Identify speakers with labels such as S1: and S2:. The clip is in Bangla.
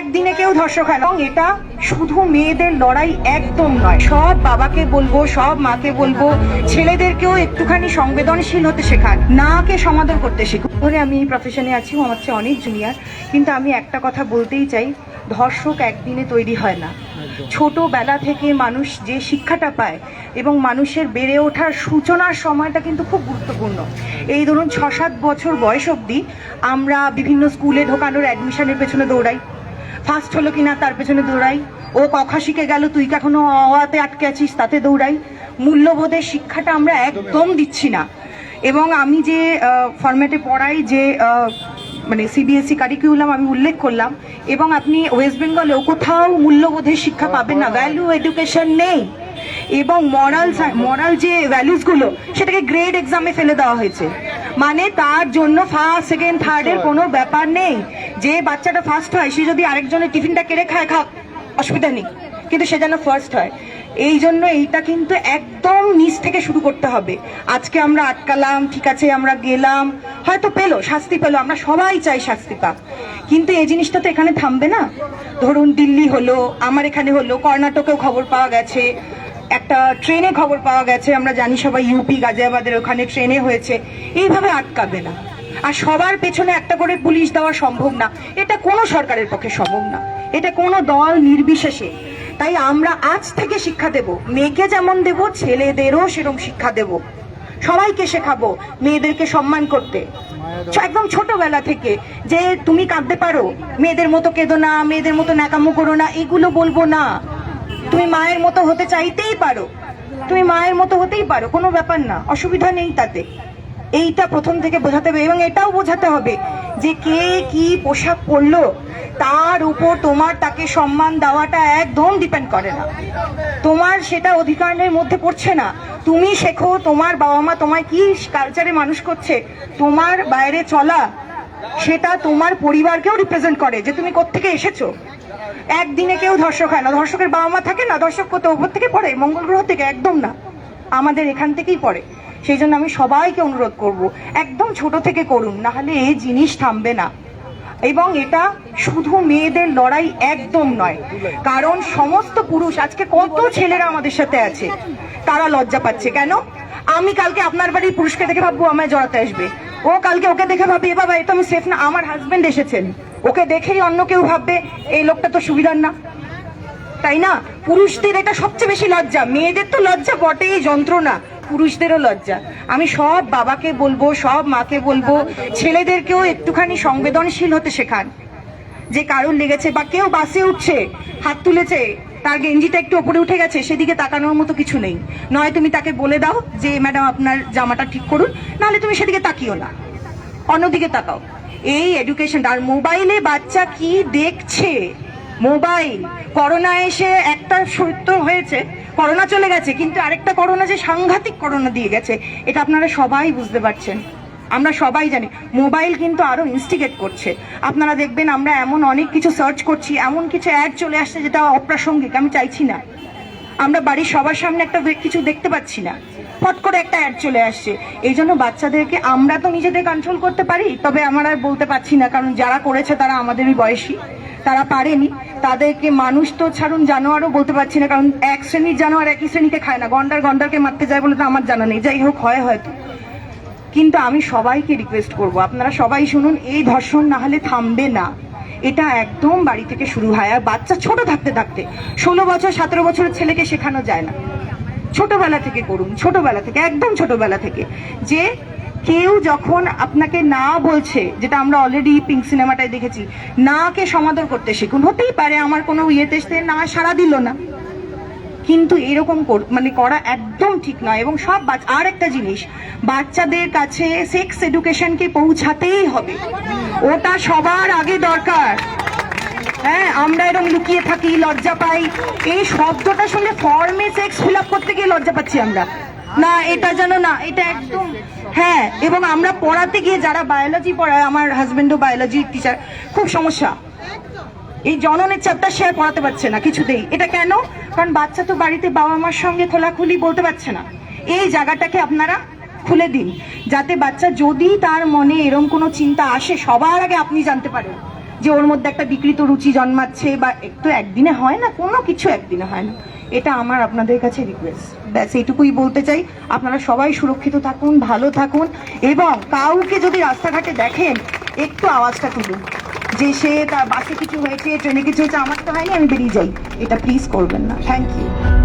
S1: একদিনে কেউ ধর্ষক হয় না। এবং এটা শুধু মেয়েদের লড়াই একদম নয়। সব বাবাকে বলব সব মাকে বলব ছেলেদেরকেও একটুখানি সংবেদনশীল হতে শেখান। নাকে সমাদর করতে শেখুন। ধরে আমি এই প্রফেশনে আছি ও আমার চেয়ে অনেক জুনিয়র কিন্তু আমি একটা কথা বলতেই চাই ধর্ষক একদিনে তৈরি হয় না। ছোটবেলা থেকে মানুষ যে শিক্ষাটা পায় এবং মানুষের বেড়ে ওঠার সূচনার সময়টা কিন্তু খুব গুরুত্বপূর্ণ। এই ধরুন ছ সাত বছর বয়স অবধি আমরা বিভিন্ন স্কুলে ঢোকানোর অ্যাডমিশনের পেছনে দৌড়াই। ফার্স্ট হলো কিনা তার পেছনে দৌড়াই। ও কথা শিখে গেল তুই এখনও অতে আটকে আছিস? তাতে দৌড়াই। মূল্যবোধের শিক্ষাটা আমরা একদম দিচ্ছি না। এবং আমি যে ফরম্যাটে পড়াই যে মানে সিবিএসসি কারিকুলাম E আমি উল্লেখ করলাম এবং আপনি ওয়েস্ট বেঙ্গলেও কোথাও মূল্যবোধের শিক্ষা পাবেন না। ভ্যালু এডুকেশন নেই। এবং মরাল মরাল যে ভ্যালুসগুলো সেটাকে গ্রেড এক্সামে ফেলে দেওয়া হয়েছে। মানে তার জন্য ফার্স্ট সেকেন্ড থার্ডের কোনো ব্যাপার নেই। যে বাচ্চাটা ফার্স্ট হয়, সে যদি আরেকজনের টিফিনটা কেড়ে খায়, খাক, অসুবিধা নেই। কিন্তু সে যেন ফার্স্ট হয়। এই জন্য এইটা কিন্তু একদম নিচ থেকে শুরু করতে হবে। আজকে আমরা আটকালাম, ঠিক আছে, আমরা গেলাম। হয়তো পেল, শাস্তি পেল, আমরা সবাই চাই শাস্তি পাক। কিন্তু এই জিনিসটা তো এখানে থামবে না। ধরুন দিল্লি হলো, আমার এখানে হলো, কর্ণাটকেও খবর পাওয়া গেছে, একটা ট্রেনে খবর পাওয়া গেছে, আমরা জানি সবাই ইউপি, গাজিয়াবাদের ওখানে ট্রেনে হয়েছে। এইভাবে আটকাবে না। আর সবার পেছনে একটা করে পুলিশ দেওয়া সম্ভব না। এটা কোনো সরকারের পক্ষে সম্ভব না। এটা কোনো দল নির্বিশেষে। তাই আমরা আজ থেকে শিক্ষা দেব। মেয়েকে যেমন দেব, ছেলেদেরও সেরকম শিক্ষা দেব। সবাইকে শেখাবো মেয়েদেরকে সম্মান করতে। একদম ছোটবেলা থেকে যে তুমি কাঁদতে পারো, মেয়েদের মতো কেঁদো না, মেয়েদের মতো ন্যাকামো করো না, এগুলো বলব না। তুমি মায়ের মতো হতে চাইতেই পারো। তুমি মায়ের মতো হতেই পারো, কোনো ব্যাপার না, অসুবিধা নেই তাতে। এইটা প্রথম থেকে বোঝাতে হবে এবং এটাও বোঝাতে হবে যে কে কি পোশাক পরলো, তার উপর তোমার তাকে সম্মান দেওয়াটা একদম ডিপেন্ড করে না। তোমার সেটা অধিকারের মধ্যে পড়ছে না। তুমি শেখো তোমার বাবা মা তোমায় কি কালচারে মানুষ করছে, তোমার বাইরে চলা, সেটা তোমার পরিবারকেও রিপ্রেজেন্ট করে যে তুমি কোত্থেকে এসেছ। একদিনে কেউ ধর্ষক হয় না। ধর্ষকের বাবা মা থাকে না, ধর্ষক কত ওপর থেকে পড়ে, মঙ্গল গ্রহ থেকে, একদম না। আমাদের এখান থেকেই পড়ে। সেই জন্য আমি সবাইকে অনুরোধ করব, একদম ছোট থেকে করুন না হলে এই জিনিস থামবে না। এবং এটা শুধু মেয়েদের লড়াই একদম নয়, কারণ সমস্ত পুরুষ, আজকে কত ছেলেরা আমাদের সাথে আছে, তারা লজ্জা পাচ্ছে। কেন? আমি কালকে আপনার বাড়ির পুরুষকে দেখে ভাববো আমায় জড়াতে আসবে। ও কালকে ওকে দেখে ভাববে, এ বাবা, এ তো আমি সেফ না, আমার হাজবেন্ড এসেছেন। ওকে দেখেই অন্য কেউ ভাববে, এই লোকটা তো সুবিধার না। তাই না? পুরুষদের এটা সবচেয়ে বেশি লজ্জা, মেয়েদের তো লজ্জা বটেই যন্ত্রণা। পুরুষদেরও লজ্জা। আমি সব বাবাকে বলব, সব মাকে বলব, ছেলেদেরকেও একটুখানি সংবেদনশীল হতে শেখান। যে কারোর লেগেছে বা কেউ বাসে উঠছে, হাত তুলেছে, তার গেঞ্জিটা একটু ওপরে উঠে গেছে, সেদিকে তাকানোর মতো কিছু নেই। নয়, তুমি তাকে বলে দাও যে, ম্যাডাম, আপনার জামাটা ঠিক করুন। নাহলে তুমি সেদিকে তাকিও না। অন্যদিকে তাকাও। এই এডুকেশন আর মোবাইলে বাচ্চা কি দেখছে? মোবাইল। করোনা এসে একটা সত্য হয়েছে, করোনা চলে গেছে, কিন্তু আরেকটা করোনা যে সাংঘাতিক করোনা দিয়ে গেছে, এটা আপনারা সবাই বুঝতে পারছেন। আমরা সবাই জানি, মোবাইল কিন্তু আরও ইনস্টিগেট করছে। আপনারা দেখবেন আমরা এমন অনেক কিছু সার্চ করছি, এমন কিছু অ্যাড চলে আসছে যেটা অপ্রাসঙ্গিক, আমি চাইছি না। আমরা বাড়ির সবার সামনে একটা কিছু দেখতে পাচ্ছি না। ফট করে একটা অ্যাড চলে আসছে। এই জন্য বাচ্চাদেরকে আমরা তো নিজেদের কন্ট্রোল করতে পারি, তবে আমার আর বলতে পারছি না, কারণ যারা করেছে তারা আমাদেরই বয়সী, তারা পারেনি। তাদেরকে মানুষ তো ছাড়ুন, জানোয়ারও বলতে পারছি না, কারণ এক শ্রেণির জানোয়ার একই শ্রেণীকে খায় না। গন্ডার গন্ডারকে মারতে যায় বলে তো আমার জানা নেই। যাই হোক, হয় হয়তো। কিন্তু আমি সবাইকে রিকোয়েস্ট করব। আপনারা সবাই শুনুন, এই ধর্ষণ না হলে থামবে না। এটা একদম বাড়ি থেকে শুরু হয়। আর বাচ্চা ছোট থাকতে থাকতে, ষোলো বছর, সতেরো বছরের ছেলেকে শেখানো যায় না। ছোটবেলা থেকে করুন, ছোটবেলা থেকে, একদম ছোটবেলা থেকে। যে কেউ যখন আপনাকে না বলছে, যেটা আমরা অলরেডি পিঙ্ক সিনেমাটায় দেখেছি না কে সমাদর করতে শিখুন, হতেই পারে আমার কোনো ইয়েতে সে না সারা দিল না। কিন্তু এরকম মানে করা একদম ঠিক নয়, এবং সব আর একটা জিনিস, বাচ্চাদের কাছে সেক্স এডুকেশনকে পৌঁছাতেই হবে। ওটা সবার আগে দরকার। হ্যাঁ আমরা এরকম লুকিয়ে থাকি, লজ্জা পাই। এই শব্দটা শুনলে ফর্মে সেক্স ফিল আপ করতে গিয়ে লজ্জা পাচ্ছি আমরা। না, এটা যেন না, এটা একদম হ্যাঁ এবং আমরা পড়াতে গিয়ে যারা বায়োলজি পড়ায়, আমার হাজবেন্ডও বায়োলজি টিচার খুব সমস্যা। এই জননের চাপটা সে পড়াতে পারছে না কিছুতেই। এটা কেন? কারণ বাচ্চা তো বাড়িতে বাবা মার সঙ্গে খোলাখুলি বলতে পারছে না। এই জায়গাটাকে আপনারা খুলে দিন, যাতে বাচ্চা যদি তার মনে এরম কোনো চিন্তা আসে, সবার আগে আপনি জানতে পারেন যে ওর মধ্যে একটা বিকৃত রুচি জন্মাচ্ছে বা একটু একদিনে হয় না, কোনো কিছু একদিনে হয় না। এটা আমার আপনাদের কাছে রিকোয়েস্ট ব্যাস, এইটুকুই বলতে চাই। আপনারা সবাই সুরক্ষিত থাকুন, ভালো থাকুন, এবং কাউকে যদি রাস্তাঘাটে দেখেন, একটু আওয়াজটা তুলুন। যে সে তার বাসে কিছু হয়েছে, ট্রেনে কিছু হয়েছে, আমার তো হয়নি, আমি বেরিয়ে যাই। এটা প্লিজ করবেন না। Thank you